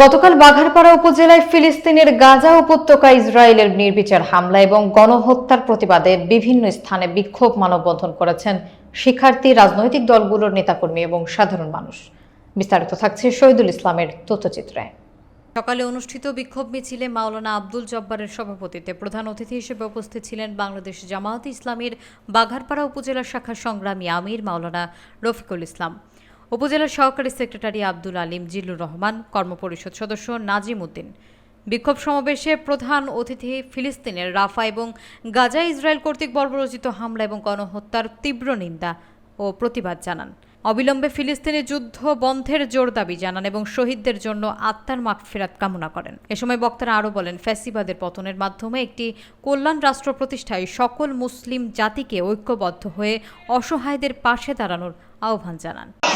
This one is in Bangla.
গতকাল বাঘারপাড়া উপজেলায় ফিলিস্তিনের গাজা উপত্যকা ইসরায়েলের নির্বিচার হামলা এবং গণহত্যার প্রতিবাদে বিভিন্ন স্থানে বিক্ষোভ মানববন্ধন করেছেন শিক্ষার্থী, রাজনৈতিক দলগুলোর নেতাকর্মী এবং সাধারণ মানুষ। বিস্তারিত থাকছে শহীদুল ইসলামের তথ্যচিত্রে। সকালে অনুষ্ঠিত বিক্ষোভ মিছিলে মাওলানা আব্দুল জব্বারের সভাপতিত্বে প্রধান অতিথি হিসেবে উপস্থিত ছিলেন বাংলাদেশ জামায়াত ইসলামীর বাঘারপাড়া উপজেলা শাখার সংগ্রামী আমির মাওলানা রফিকুল ইসলাম। উপজেলার সহকারী সেক্রেটারি আব্দুল আলিম জিল্লুর রহমান, কর্মপরিষদ সদস্য নাজিম উদ্দিন। বিক্ষোভ সমাবেশে প্রধান অতিথি ফিলিস্তিনের রাফা এবং গাজা ইসরায়েল কর্তৃক বর্বরচিত হামলা এবং গণহত্যার তীব্র নিন্দা ও প্রতিবাদ জানান। অবিলম্বে ফিলিস্তিনি যুদ্ধ বন্ধের জোর দাবি জানান এবং শহীদদের জন্য আত্মার মাগফিরাত কামনা করেন। এ সময় বক্তারা আরও বলেন, ফ্যাসিবাদের পতনের মাধ্যমে একটি কল্যাণ রাষ্ট্র প্রতিষ্ঠায় সকল মুসলিম জাতিকে ঐক্যবদ্ধ হয়ে অসহায়দের পাশে দাঁড়ানোর আহ্বান জানান।